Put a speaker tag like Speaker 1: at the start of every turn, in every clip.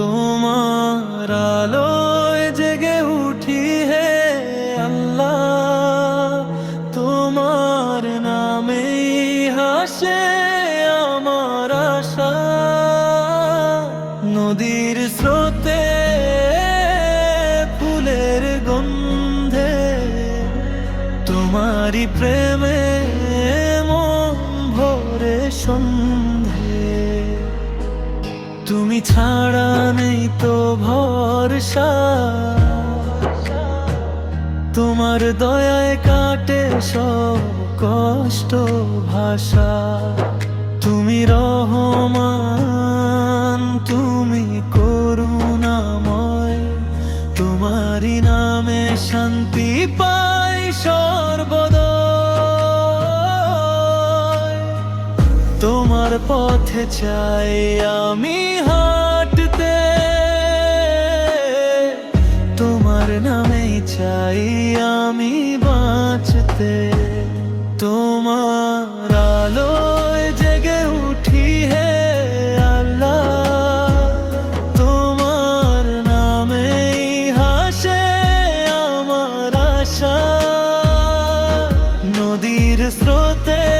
Speaker 1: তোমার আলোয় জেগে হে আল্লাহ তোমার নামেই হাসে তোমারই প্রেমে মন ভরে সন্ধে। তুমি ছাড়া নেই তো ভরসা। তোমার দয়ায় কাটে সব কষ্ট ভাষা। তুমি রহমান, তুমি পথে চাই আমি হাঁটতে। তোমার নামেই চাই আমি বাঁচতে। তোমার আলোয় জেগে উঠি হে আল্লাহ। তোমার নামেই হাসে আমার আশা। নদীর স্রোতে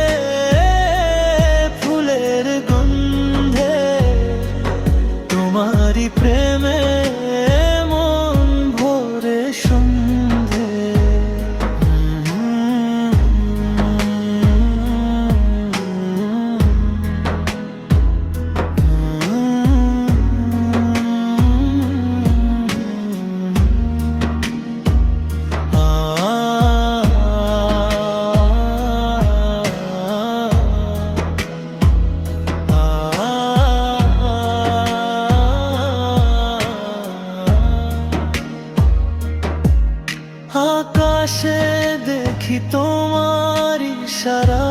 Speaker 1: আকাশে দেখি তোমার ইশারা।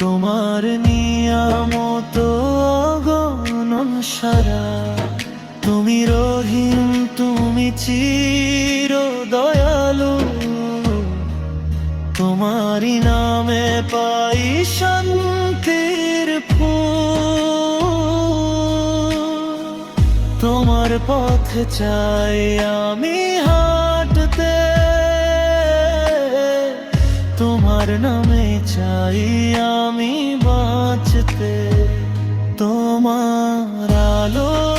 Speaker 1: তোমার নিয়ামত অগণন সারা। তুমি রহিম, তুমি চির দয়ালু তোমারই নামে পাই শান্তির ফুল। তোমার পথে চাই আমি হাঁটতে তোমার নামে চাই আমি বাঁচতে। তোমার আলো